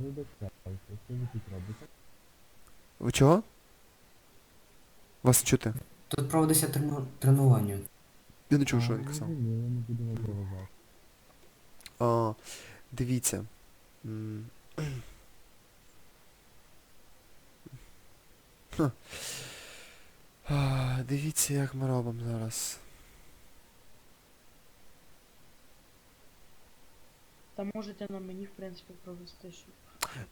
Що ви тут робите? Ви чого? Вас не чути? Тут проводиться трену- тренування. Я не чув, що він казав. зрозуміло, не буду вас заважати. А, дивіться. М. Ха. А, Дивіться, як ми робимо зараз. Та можете на мені, в принципі, провести, щоб.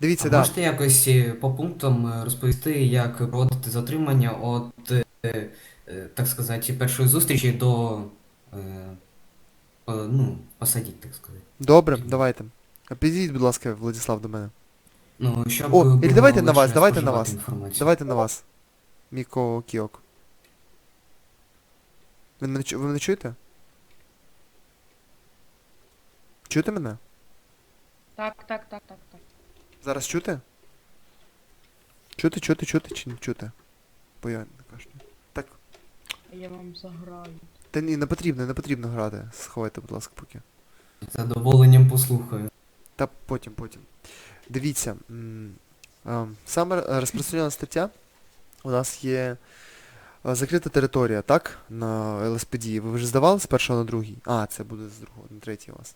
Дивіться, а да. можете якось е, по пунктам е, розповісти, як проводити затримання от, е, так сказати, першої зустрічі до ну, посадіть, так сказати. Добре, давайте. Підійдіть, будь ласка, Владислав, до мене. Ну, щоб О, було давайте на вас, давайте на вас. інформацію. Давайте на вас. Міко Кіок. Ви мене, ви мене чуєте? Чуєте мене? Так, так, так, так. Зараз чути? Чути, чути, чути чи не чути? Бо я не кажу. Так. Я вам заграю. Та ні, не потрібно, не потрібно грати. Сховайте, будь ласка, поки. З задоволенням послухаю. Та потім, потім. Дивіться. Саме е, розпространена стаття. У нас є е, закрита територія, так? На ЛСПД. Ви вже здавали з першого на другий? А, це буде з другого, на третій у вас.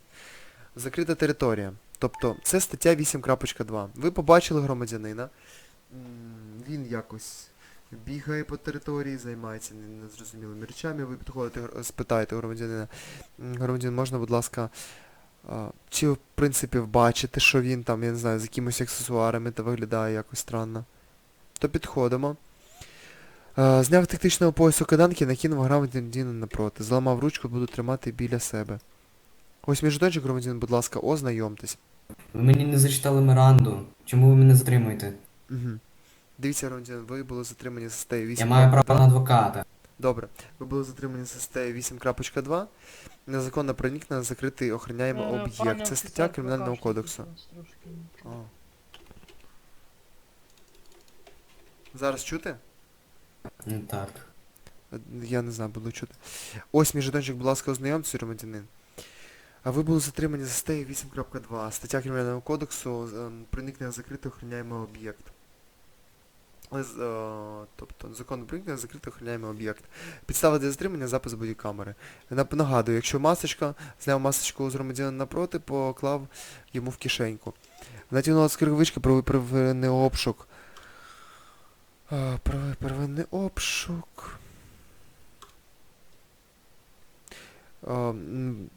Закрита територія. Тобто, це стаття 8.2. Ви побачили громадянина. Він якось бігає по території, займається незрозумілими речами. Ви підходите, спитаєте громадянина. «М, Громадянин, можна, будь ласка, чи в принципі бачите, що він там, я не знаю, з якимось аксесуарами та виглядає якось странно. То підходимо. Зняв тактичного поясу киданки, накинув громадянина напроти. Зламав ручку, буду тримати біля себе. Ось мій жетончик, громадянин, будь ласка, ознайомтесь. Ви мені не зачитали Миранду. Чому ви мене затримуєте? Угу. Дивіться, громадянин, ви були затримані за статтею 8. Я маю право на адвоката. Добре. Ви були затримані за статтею 8.2. Незаконно проникнення на закритий охороняємий Е, об'єкт. Це офіцер, стаття Кримінального покажіть, кодексу. трошки. А. Зараз чути? Ну, Так. Е, Я не знаю, буду чути. Ось мій жетончик, будь ласка, ознайомці, громадянин. Ви були затримані за статтею 8.2. Стаття Кримінального кодексу ем, проникнення на закритий охороняємий об'єкт. Е, е, Тобто незаконне проникнення на закритий охороняємий об'єкт. Підстава для затримання запис бодікамери. Нагадую, якщо масочка, зняв масочку з громадянина напроти, поклав йому в кишеньку. Натягнула з кирковички про первинний обшук. А, Первинний обшук.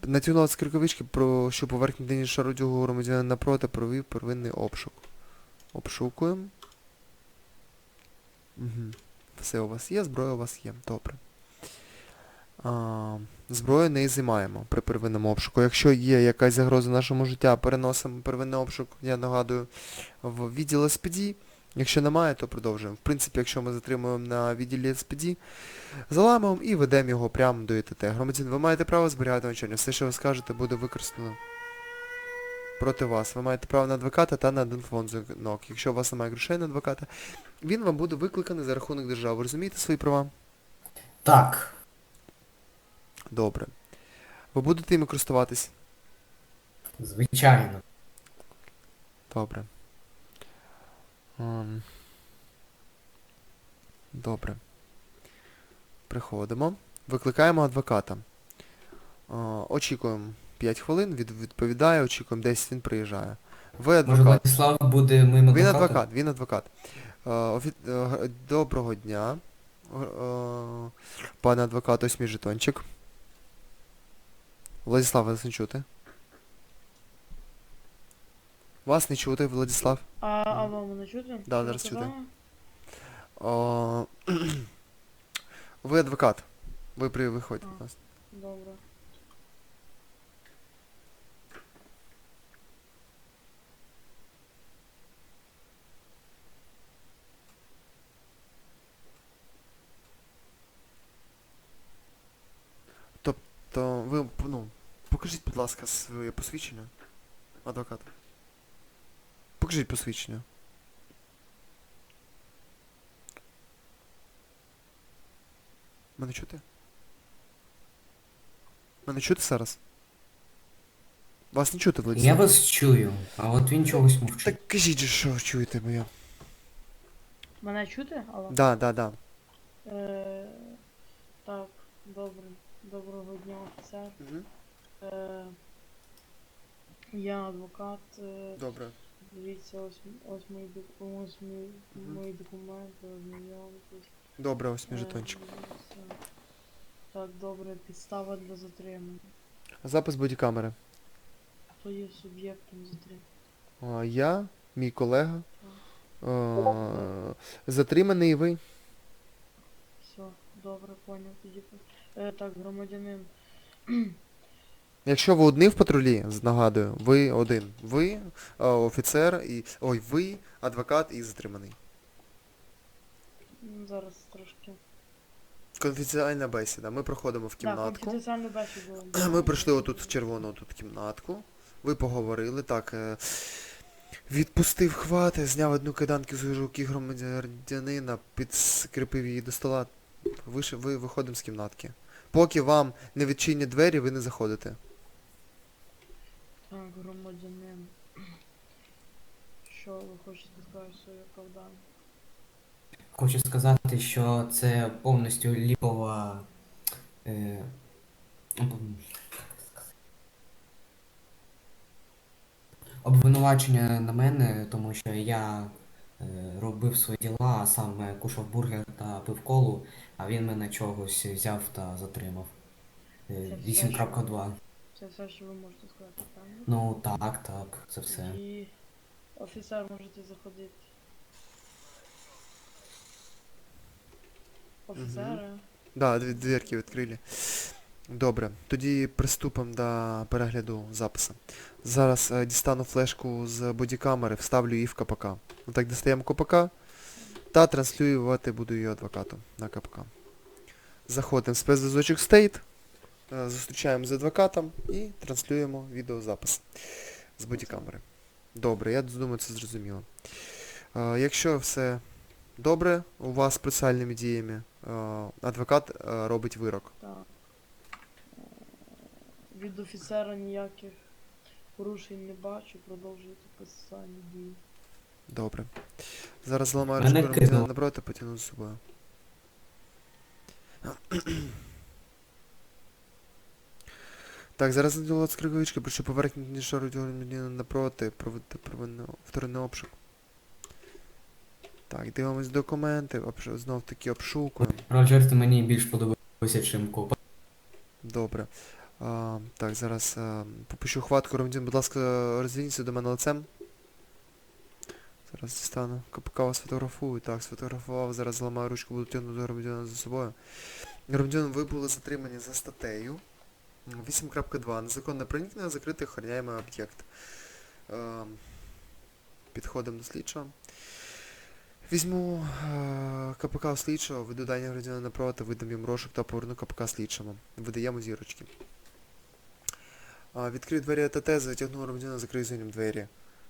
Натягнула з кирковички, про що поверхні денні шародягу громадянина напроти провів первинний обшук. Обшукуємо. Угу. Все у вас є, зброя у вас є. Добре. А, зброю не займаємо при первинному обшуку. Якщо є якась загроза нашому життя, переносимо первинний обшук, я нагадую, в відділ СПД. Якщо немає, то продовжуємо. В принципі, якщо ми затримуємо на відділі СПД, заламуємо і ведемо його прямо до ІТТ. Громадян, ви маєте право зберігати навчання. Все, що ви скажете, буде використано проти вас. Ви маєте право на адвоката та на один фонд дзвінок. Якщо у вас немає грошей на адвоката, він вам буде викликаний за рахунок держави. Розумієте свої права? Так. Добре. Ви будете іми користуватись? Звичайно. Добре. Ем. Добре. Приходимо. Викликаємо адвоката. Е, Очікуємо 5 хвилин, від, відповідає, очікуємо 10, він приїжджає. Ви Може, адвокат. Владислав буде моїм Він адвокат, він адвокат. Е, е, Доброго дня. Пане адвокат, ось мій жетончик. Владислав, вас не чути? Вас не чути, Владислав? А, а вам мене чути? Да, зараз чути. О, Ви адвокат. Ви при виходьте до нас. Добре. То ви, ну, покажіть, будь ласка, своє посвідчення. Адвокат. Покажіть посвідчення. Мене чути? Мене чути зараз? Вас не чути, Владислав? Я вас чую, а от він чогось мовчить. Так кажіть же, що чуєте моє. Мене чути? Алло? Да, да, да. Е, так, добре. Доброго дня, офіцер. Угу. Е, я адвокат. Е, Добре. Дивіться, ось, ось мої, док- ось мої, мої документи, ознайомитись. Добре, ось мій Е, жетончик. дивіться. Так, добре, підстава для затримання. Запис бодікамери. Хто є суб'єктом затримання? А, Я, мій колега. е, Затриманий ви. Все, добре, поняв тоді. Е, так, громадянин. Якщо ви одні в патрулі, з- нагадую, ви один. Ви е, офіцер і. Ой, ви адвокат і затриманий. Зараз трошки. Конфіденціальна бесіда. Ми проходимо в кімнатку. конфіденціальну бесіду. Ми прийшли отут в червону тут кімнатку. Ви поговорили, так. е, Відпустив хвати, зняв одну кайданку з руки громадянина, підскріпив її до стола. Виш- ви виходимо з кімнатки. Поки вам не відчинять двері, ви не заходите. Так, громадянин. Що ви хочете сказати своє оправдання? Хочу сказати, що це повністю ліпова. Е, обвинувачення на мене, тому що я е, робив свої діла, а саме кушав бургер та пив колу, а він мене чогось взяв та затримав. Е, 8.2. Це все, що ви можете сказати, правильно? Ну так, так, це все. І офіцер можете заходити. Офіцери. Да, дві дверки відкрили. Добре, тоді приступимо до перегляду запису. Зараз е, дістану флешку з бодікамери, вставлю її в КПК. Отак дістаємо КПК та транслювати буду її адвокату на КПК. Заходимо в спецзв'язочок State, зустрічаємо з адвокатом і транслюємо відеозапис з бодікамери. Добре, я думаю, це зрозуміло. Е, Якщо все добре у вас з процесуальними діями, е, адвокат е, робить вирок. Так. Е, Від офіцера ніяких порушень не бачу, продовжуйте процесуальні дії. Добре. Зараз зламаю Мене ручку громадянина потягну з собою. Так, зараз наділо з криговички, прошу поверхні шару громадянина напроти, проводити вторинний обшук. Так, дивимось документи, обш... знов таки обшукуємо. Роджер, ти мені більш подобається, чим копа. Добре. А, так, зараз а, попущу хватку, громадян, будь ласка, розверніться до мене лицем. Зараз дістану. КПК вас фотографую. Так, сфотографував, зараз зламаю ручку, буду тягнути громадянина за собою. Громадянин, ви були затримані за статтею 8.2. Незаконне проникнення, закритий охороняємий об'єкт. Е, підходимо до слідчого. Візьму е, КПК слідчого, веду дані громадянина напроти, видам їм розшук та поверну КПК слідчому. Видаємо зірочки. А, відкрию двері АТТ, затягну громадянина, закрию за двері.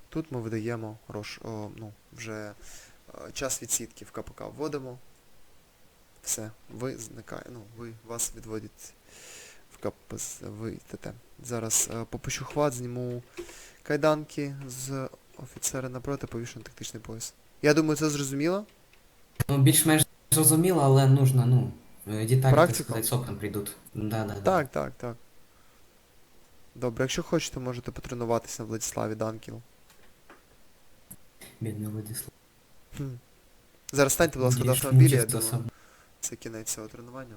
Тут ми видаємо рош, о, ну, вже е, час відсідки в КПК вводимо. Все, ви зникає, ну, ви вас відводять в КПС, ви ТТ. Зараз е, попущу хват, зніму кайданки з офіцера напроти, повішу на тактичний пояс. Я думаю, це зрозуміло. Ну, більш-менш зрозуміло, але нужно, ну, е, деталі, так сказати, соком прийдуть. Да, да, да. Так, так, так. Добре, якщо хочете, можете потренуватися на Владиславі Данкіл. Бідний Владислав. Хм. Зараз станьте, будь ласка, до автомобіля, я думаю, це кінець цього тренування.